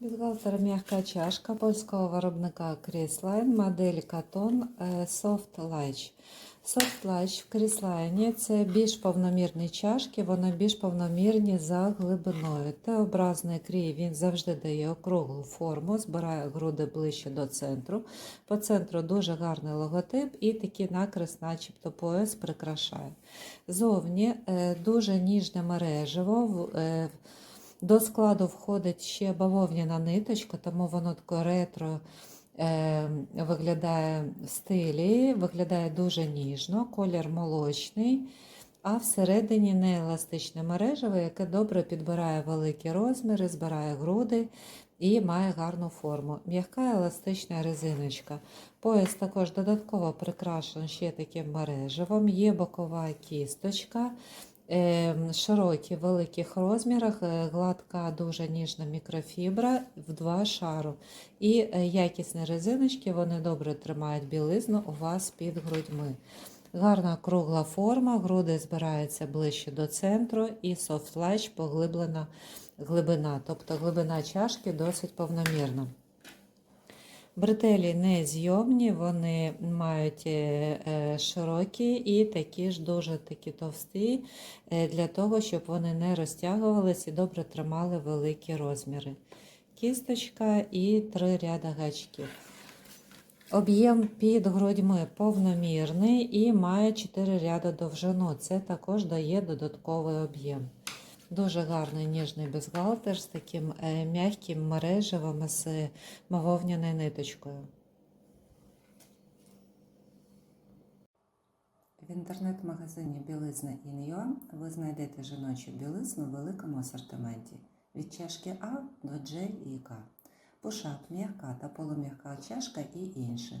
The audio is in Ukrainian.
Бюстгальтер м'яка чашка польського виробника Кріслайн, модель Катон е, Soft Latch. Soft Latch в Кріслайні це більш повномірні чашки, вони більш повномірні за глибиною. Т-образний крій він завжди дає округлу форму, збирає груди ближче до центру. По центру дуже гарний логотип і такий накрес, начебто пояс прикрашає. Зовні е, дуже ніжне мережево. До складу входить ще бавовняна ниточка, тому воно таке ретро е, виглядає в стилі, виглядає дуже ніжно, колір молочний, а всередині нееластичне мережево, яке добре підбирає великі розміри, збирає груди і має гарну форму. М'яка еластична резиночка. Пояс також додатково прикрашений ще таким мережевом, є бокова кісточка. Е, Широкі великих розмірах, е, гладка, дуже ніжна мікрофібра в два шару. І е, якісні резиночки, вони добре тримають білизну у вас під грудьми. Гарна кругла форма, груди збираються ближче до центру і софт-лач поглиблена глибина, тобто глибина чашки досить повномірна. Бретелі не зйомні, вони мають е, е, широкі і такі ж дуже такі товсті, е, для того, щоб вони не розтягувалися і добре тримали великі розміри. Кісточка і три ряда гачків. Об'єм під грудьми повномірний і має 4 ряди довжину. Це також дає додатковий об'єм. Дуже гарний ніжний бюстгальтер з таким е, м'яким мережевим з бавовняною ниточкою. В інтернет-магазині Білизна Ін'Юа ви знайдете жіночу білизну в великому асортименті від чашки А до J і К. Пушап, м'яка та полум'яка чашка і інше.